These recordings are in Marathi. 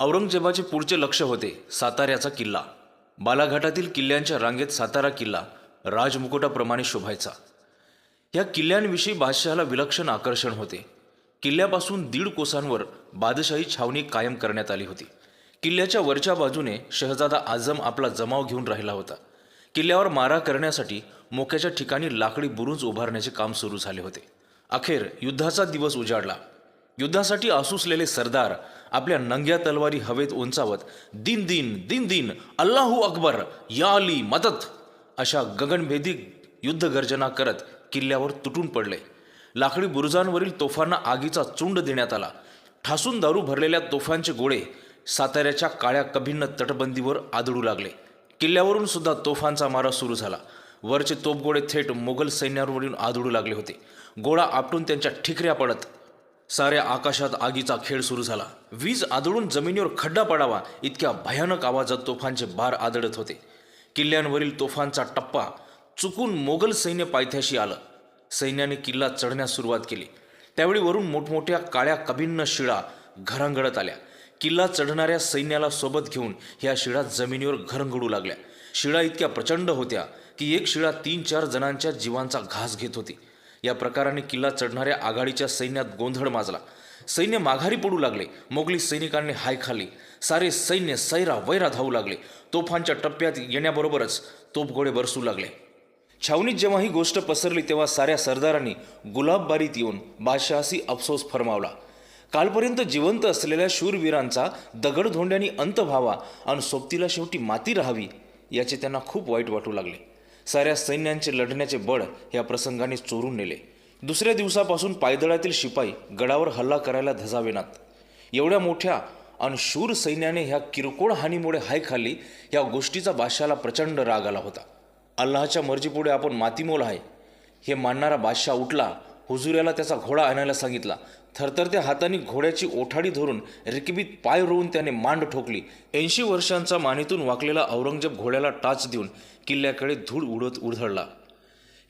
औरंगजेबाचे पुढचे लक्ष होते साताऱ्याचा किल्ला. बालाघाटातील किल्ल्यांच्या रांगेत सातारा किल्ला राजमुकुटाप्रमाणे शोभायचा. या किल्ल्यांविषयी बादशहाला विलक्षण आकर्षण होते. किल्ल्यापासून दीड कोसांवर बादशाही छावणी कायम करण्यात आली होती. किल्ल्याच्या वरच्या बाजूने शहजादा आझम आपला जमाव घेऊन राहिला होता. किल्ल्यावर मारा करण्यासाठी मोक्याच्या ठिकाणी लाकडी बुरुज उभारण्याचे काम सुरू झाले होते. अखेर युद्धाचा दिवस उजाडला. युद्धासाठी आसुसलेले सरदार आपल्या नंग्या तलवारी हवेत उंचावत दिन दिन दिन दिन अल्लाहू अकबर या अली मदत. अशा गगनभेदी युद्धगर्जना करत किल्ल्यावर तुटून पडले. लाकडी बुरुजांवरील तोफांना आगीचा चुंड देण्यात आला. ठासून दारू भरलेल्या तोफांचे गोळे साताऱ्याच्या काळ्या कभिन्न तटबंदीवर आदळू लागले. किल्ल्यावरून सुद्धा तोफांचा मारा सुरू झाला. वरचे तोफगोळे थेट मोगल सैन्यावरून आदळू लागले होते. गोळा आपटून त्यांच्या ठिकऱ्या पडत साऱ्या आकाशात आगीचा खेळ सुरू झाला. वीज आदळून जमिनीवर खड्डा पडावा इतक्या भयानक आवाजात तोफांचे बार आदळत होते. किल्ल्यांवरील तोफांचा टप्पा चुकून मोगल सैन्य पायथ्याशी आलं. सैन्याने किल्ला चढण्यास सुरुवात केली. त्यावेळी वरून मोठमोठ्या काळ्या कभिन्न शिळा घरांगडत आल्या. किल्ला चढणाऱ्या सैन्याला सोबत घेऊन ह्या शिळा जमिनीवर घरंगडू लागल्या. शिळा इतक्या प्रचंड होत्या की एक शिळा तीन चार जणांच्या जीवांचा घास घेत होती. या प्रकाराने किल्ला चढणाऱ्या आघाडीच्या सैन्यात गोंधळ माजला. सैन्य माघारी पडू लागले. मोगली सैनिकांनी हाय खाली सारे सैन्य सैरा वैरा धावू लागले. तोफांच्या टप्प्यात येण्याबरोबरच तोफगोळे बरसू लागले. छावणीत जेव्हा ही गोष्ट पसरली तेव्हा साऱ्या सरदारांनी गुलाबबारीत येऊन बादशहासी अफसोस फरमावला. कालपर्यंत जिवंत असलेल्या शूरवीरांचा दगडधोंड्यांनी अंत व्हावा आणि सोबतीला शेवटी माती राहावी याचे त्यांना खूप वाईट वाटू लागले. साऱ्या सैन्यांचे लढण्याचे बळ या प्रसंगाने चोरून नेले. दुसऱ्या दिवसापासून पायदळातील शिपाई गडावर हल्ला करायला धजावेनात. एवढ्या मोठ्या आणि शूर सैन्याने ह्या किरकोळ हानीमुळे हाय खाल्ली या गोष्टीचा बादशाला प्रचंड राग आला होता. अल्लाहच्या मर्जीपुढे आपण मातीमोल आहे. हे मानणारा बादशाह उठला हुजुऱ्याला त्याचा घोडा आणायला सांगितला. थरथरत्या हाताने घोड्याची ओठाडी धरून रिकबीत पाय रोवून त्याने मांड ठोकली. ऐंशी वर्षांचा मानेतून वाकलेला औरंगजेब घोड्याला टाच देऊन किल्ल्याकडे धूळ उडत उधळला.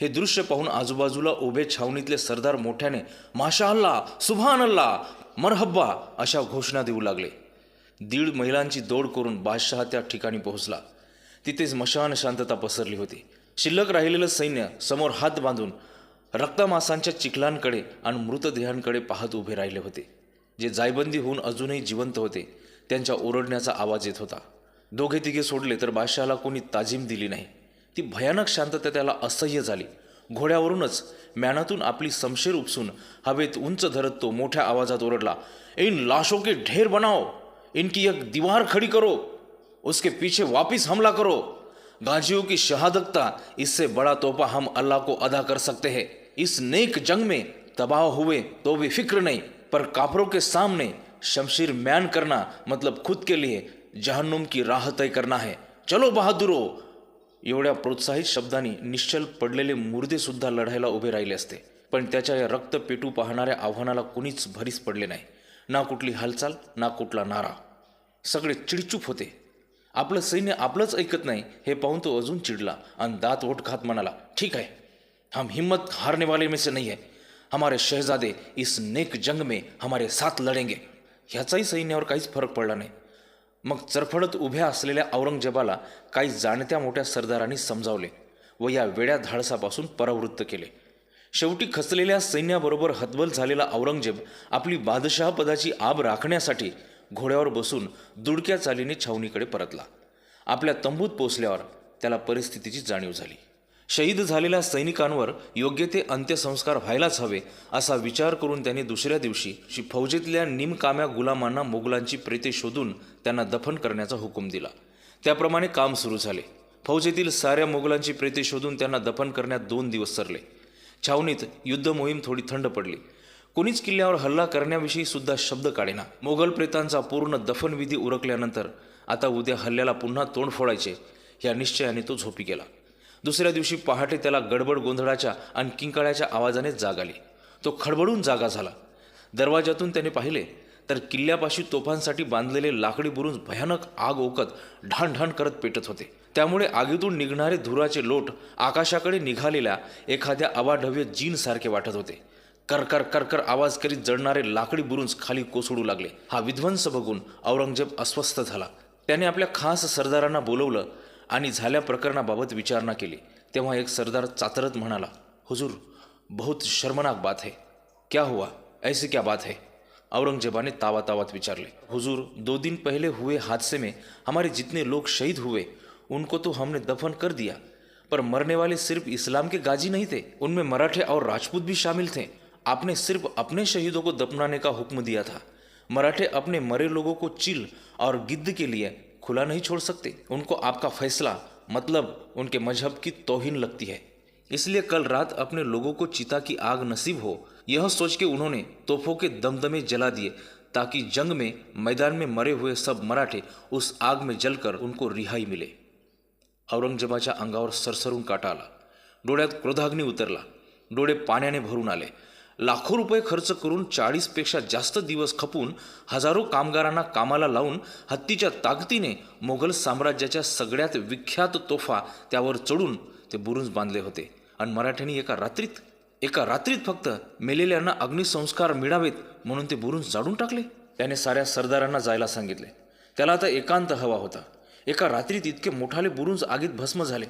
हे दृश्य पाहून आजूबाजूला उभे छावणीतले सरदार मोठ्याने माशा अल्ला सुभान अल्ला मरहब्बा अशा घोषणा देऊ लागले. दीड महिलांची दौड करून बादशहा त्या ठिकाणी पोहोचला. तिथेच मशान शांतता पसरली होती. शिल्लक राहिलेलं सैन्य समोर हात बांधून रक्तमासांच्या चिखलांकडे आणि मृतदेहांकडे पाहत उभे राहिले होते. जे जायबंदी होऊन अजूनही जिवंत होते त्यांच्या ओरडण्याचा आवाज येत होता. दोघे तिघे सोडले तर बादशहाला कोणी ताजीम दिली नाही. ती भयानक शांतता त्याला असह्य झाली. घोड्यावरूनच मॅनातून आपली समशेर उपसून हवेत उंच धरत तो मोठ्या आवाजात ओरडला इन लाशों के ढेर बनाओ इनकी एक दीवार खड़ी करो उसके पीछे वापिस हमला करो. गाजियों की शहादकता इससे बड़ा तोहफा हम अल्लाह को अदा कर सकते हैं. इस नेक जंग में तबाह हुए तो भी फिक्र नहीं पर काफरों के सामने शमशीर म्यान करना मतलब खुद के लिए जहन्नुम की राह तय करना है। चलो बहादुरो एवढ्या प्रोत्साहित शब्दांनी निश्चल पडलेले मुर्दे सुद्धा लढायला उभे राहिले असते पण त्याच्या या रक्त पेटू पाहणाऱ्या आव्हानाला कुणीच भरीस पडले नाही. ना कुठली हालचाल ना कुठला नारा. सगळे चिडचूप होते. आपलं सैन्य आपलंच ऐकत नाही हे पाहून तो अजून चिडला आणि दात ओठ खात म्हणाला ठीक आहे हम हिम्मत हारने वाले में से नहीं है। हमारे शहजादे इस नेक जंग में हमारे साथ लढेंगे ह्याचाही सैन्यावर काहीच फरक पडला नाही। मग चरफडत उभ्या असलेल्या औरंगजेबाला काही जाणत्या मोठ्या सरदारांनी समजावले व या वेड्या धाडसापासून परावृत्त केले। शेवटी खचलेल्या सैन्याबरोबर हतबल झालेला औरंगजेब आपली बादशहा पदाची आब राखण्यासाठी घोड्यावर बसून दुडक्या चालीने छावणीकडे परतला। आपल्या तंबूत पोचल्यावर त्याला परिस्थितीची जाणीव झाली। शहीद झालेल्या सैनिकांवर योग्य ते अंत्यसंस्कार व्हायलाच हवे असा विचार करून त्यांनी दुसऱ्या दिवशी शि- फौजेतल्या निमकाम्या गुलामांना मोगलांची प्रेते शोधून त्यांना दफन करण्याचा हुकूम दिला. त्याप्रमाणे काम सुरू झाले. फौजेतील साऱ्या मोगलांची प्रेते शोधून त्यांना दफन करण्यात दोन दिवस सरले. छावणीत युद्ध मोहीम थोडी थंड पडली. कोणीच किल्ल्यावर हल्ला करण्याविषयी सुद्धा शब्द काढेना. मोगल प्रेतांचा पूर्ण दफनविधी उरकल्यानंतर आता उद्या हल्ल्याला पुन्हा तोंड फोडायचे या निश्चयाने तो झोपी गेला. दुसऱ्या दिवशी पहाटे त्याला गडबड गोंधळाच्या आणि किंकाळ्याच्या आवाजाने जाग आली. तो खडबडून जागा झाला. दरवाजातून त्याने पाहिले तर किल्ल्यापाशी तोफांसाठी बांधलेले लाकडी बुरुज भयानक आग ओकत ढाणढाण करत पेटत होते. त्यामुळे आगीतून निघणारे धुराचे लोट आकाशाकडे निघालेल्या एखाद्या अवाढव्य जीनसारखे वाटत होते. करकर करकर आवाज करीत जळणारे लाकडी बुरुंज खाली कोसळू लागले. हा विध्वंस बघून औरंगजेब अस्वस्थ झाला. त्याने आपल्या खास सरदारांना बोलवलं आणि झाल्या प्रकरणाबाबत विचारणा केली. तेव्हा एक सरदार चातरत म्हणाला, हुजूर, बहुत शर्मनाक बात है. क्या हुआ? ऐसी क्या बात है? औरंगजेबाने तावा तावात विचारले, हुजूर, दो दिन पहले हुए हादसे में हमारे जितने लोग शहीद हुए, उनको तो हमने दफन कर दिया, पर मरने वाले सिर्फ़ इस्लाम के गाजी नहीं थे, उनमें मराठे और राजपूत भी शामिल थे। आपने सिर्फ़ अपने शहीदों को दफनाने का हुक्म दिया था। मराठे अपने मरे लोगों को चिल और गिद्ध के लिए खुला नहीं छोड़ सकते। उनको आपका फैसला मतलब उनके मज़हब की तोहिन लगती है। इसलिए कल रात अपने लोगों को चिता की आग नसीब हो, यह सोच के उन्होंने तोपों के दमदमे जला दिए, ताकि जंग में, मैदान में मरे हुए सब मराठे उस आग में जलकर उनको रिहाई मिले। औरंगजेबाच्या अंगावर सरसरून काटा आला डोळ्यात क्रोधाग्नी उतरला। डोळे पाण्याने भरून आले। लाखो रुपये खर्च करून चाळीसपेक्षा जास्त दिवस खपून हजारो कामगारांना कामाला लावून हत्तीच्या ताकदीने मोगल साम्राज्याच्या सगळ्यात विख्यात तोफा त्यावर चढून ते बुरुंज बांधले होते. आणि मराठ्यांनी एका रात्रीत एका रात्रीत फक्त मेलेल्यांना अग्निसंस्कार मिळावेत म्हणून ते बुरुंज जाडून टाकले. त्याने साऱ्या सरदारांना जायला सांगितले. त्याला आता एकांत हवा होता. एका रात्रीत इतके मोठाले बुरुंज आगीत भस्म झाले.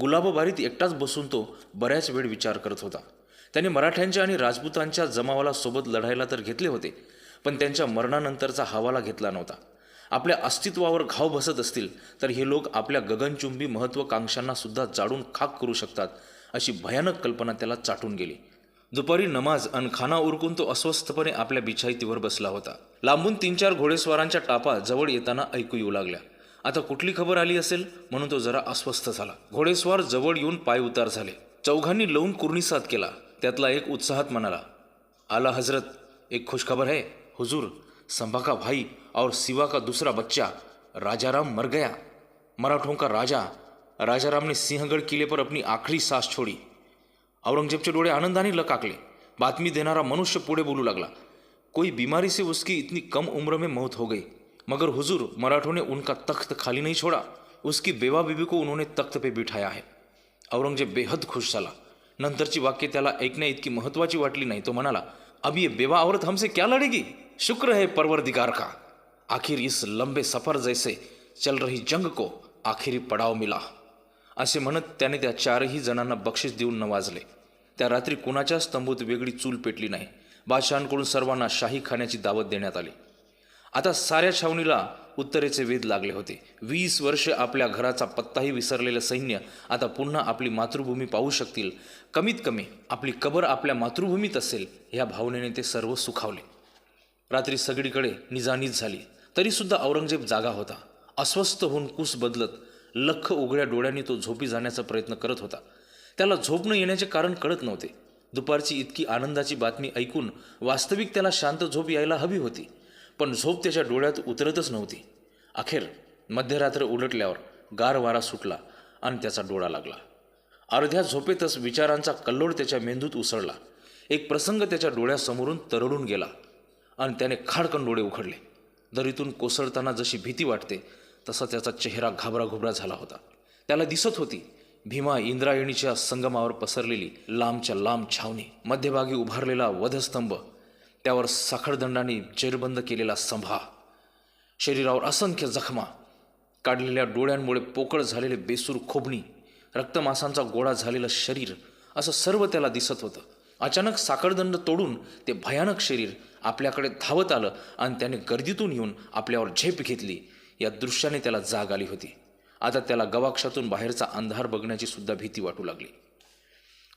गुलाबबारीत एकटाच बसून तो बऱ्याच वेळ विचार करत होता. त्यांनी मराठ्यांच्या आणि राजपूतांच्या जमावाला सोबत लढायला तर घेतले होते पण त्यांच्या मरणानंतरचा हवाला घेतला नव्हता. आपल्या अस्तित्वावर घाव बसत असतील तर हे लोक आपल्या गगनचुंबी महत्त्वाकांक्षांना सुद्धा जाडून खाक करू शकतात अशी भयानक कल्पना त्याला चाटून गेली. दुपारी नमाज अन खाना उरकून तो अस्वस्थपणे आपल्या बिछाईतीवर बसला होता. लांबून तीन चार घोडेस्वारांच्या टापा जवळ येताना ऐकू येऊ लागल्या. आता कुठली खबर आली असेल? म्हणून तो जरा अस्वस्थ झाला. घोडेस्वार जवळ येऊन पाय उतार झाले. चौघांनी लवून कुर्णिसात केला. त्यातला एक उत्साहात म्हणाला आला हजरत एक खुशखबर है हुजूर संभा का भाई और सिवा का दूसरा बच्चा राजाराम मर गया मराठों का राजा राजाराम ने सिंहगढ़ किले पर अपनी आखिरी सास छोड़ी औरंगजेबचे डोळे आनंदाने लकाकले बातमी देणारा मनुष्य पुढे बोलू लागला कोई बीमारी से उसकी इतनी कम उम्र में मौत हो गई मगर हुजूर मराठों ने उनका तख्त खाली नहीं छोड़ा उसकी बेवा बीबी को उन्होंने तख्त पे बिठाया है औरंगजेब बेहद खुश झाला नंतरची वाक्य त्याला ऐकण्या इतकी महत्वाची वाटली नाही. तो म्हणाला अब ये बेवा औरत हमसे क्या लड़ेगी? शुक्र है परवरदिगार का. आखिर इस लंबे सफर जैसे चल रही जंग को आखिरी पडाव मिला. असे म्हणत त्याने त्या चारही जणांना बक्षीस देऊन नवाजले. त्या रात्री कुणाच्याच तंबूत वेगळी चूल पेटली नाही. बादशहांकडून सर्वांना शाही खाण्याची दावत देण्यात आली. आता साऱ्या छावणीला उत्तरेचे वेध लागले होते. वीस वर्ष आपल्या घराचा पत्ताही विसरलेलं सैन्य आता पुन्हा आपली मातृभूमी पाहू शकतील. कमीत कमी आपली कबर आपल्या मातृभूमीत असेल ह्या भावनेने ते सर्व सुखावले. रात्री सगळीकडे निजानीज झाली. तरीसुद्धा औरंगजेब जागा होता. अस्वस्थ होऊन कुस बदलत लख उघड्या डोळ्यांनी तो झोपी जाण्याचा प्रयत्न करत होता. त्याला झोप न येण्याचे कारण कळत नव्हते. दुपारची इतकी आनंदाची बातमी ऐकून वास्तविक त्याला शांत झोप यायला हवी होती. पण झोप त्याच्या डोळ्यात उतरतच नव्हती. अखेर मध्यरात्र उलटल्यावर गार वारा सुटला आणि त्याचा डोळा लागला. अर्ध्या झोपेतच विचारांचा कल्लोळ त्याच्या मेंदूत उसळला. एक प्रसंग त्याच्या डोळ्यासमोरून तरळून गेला आणि त्याने खाडकन डोळे उघडले. दरीतून कोसळताना जशी भीती वाटते तसा त्याचा चेहरा घाबराघुबरा झाला होता. त्याला दिसत होती भीमा इंद्रायणीच्या संगमावर पसरलेली लांबच्या लांब छावणी मध्यभागी उभारलेला वधस्तंभ त्यावर साखळदंडाने जेरबंद केलेला संभा. शरीरावर असंख्य जखमा. काढलेल्या डोळ्यांमुळे पोकळ झालेले बेसूर खोबणी रक्तमासांचा गोळा झालेलं शरीर असं सर्व त्याला दिसत होतं. अचानक साखळदंड तोडून ते भयानक शरीर आपल्याकडे धावत आलं आणि त्याने गर्दीतून येऊन आपल्यावर झेप घेतली. या दृश्याने त्याला जाग आली होती. आता त्याला गवाक्षातून बाहेरचा अंधार बघण्याची सुद्धा भीती वाटू लागली.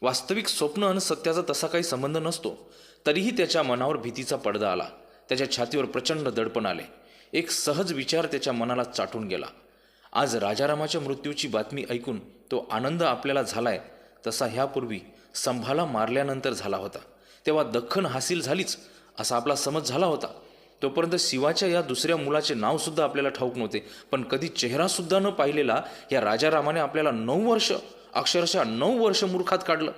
वास्तविक स्वप्न आणि सत्याचा तसा काही संबंध नसतो तरीही त्याच्या मनावर भीतीचा पडदा आला. त्याच्या छातीवर प्रचंड दडपण आले. एक सहज विचार त्याच्या मनाला चाटून गेला. आज राजारामाच्या मृत्यूची बातमी ऐकून तो आनंद आपल्याला झालाय तसा ह्यापूर्वी संभाला मारल्यानंतर झाला होता. तेव्हा दख्खन हासिल झालीच असा आपला समज झाला होता. तोपर्यंत शिवाच्या या दुसऱ्या मुलाचे नावसुद्धा आपल्याला ठाऊक नव्हते. पण कधी चेहरासुद्धा न पाहिलेला या राजारामाने आपल्याला नऊ वर्ष अक्षरशः नऊ वर्ष मूर्खात काढलं.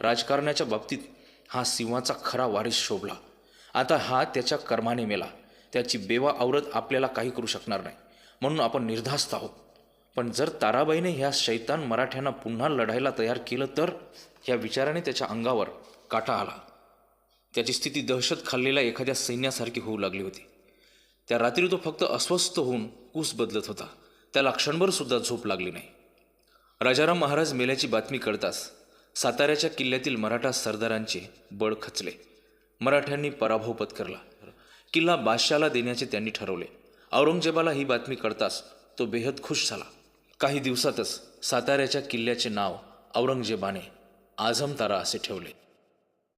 राजकारणाच्या बाबतीत हा सिंहाचा खरा वारीस शोभला. आता हा त्याच्या कर्माने मेला. त्याची बेवा आवरत आपल्याला काही करू शकणार नाही. म्हणून आपण निर्धास्त आहोत. पण जर ताराबाईने ह्या शैतान मराठ्यांना पुन्हा लढायला तयार केलं तर? ह्या विचाराने त्याच्या अंगावर काटा आला. त्याची स्थिती दहशत खाल्लेल्या एखाद्या सैन्यासारखी होऊ लागली होती. त्या रात्री तो फक्त अस्वस्थ होऊन कूस बदलत होता. त्याला क्षणभर सुद्धा झोप लागली नाही. राजाराम महाराज मेल्याची बातमी कळताच साताऱ्याच्या किल्ल्यातील मराठा सरदारांचे बळ खचले. मराठ्यांनी पराभव पत्करला. किल्ला बादशाला देण्याचे त्यांनी ठरवले. औरंगजेबाला ही बातमी कळताच तो बेहद खुश झाला. काही दिवसातच साताऱ्याच्या किल्ल्याचे नाव औरंगजेबाने आझमतारा असे ठेवले.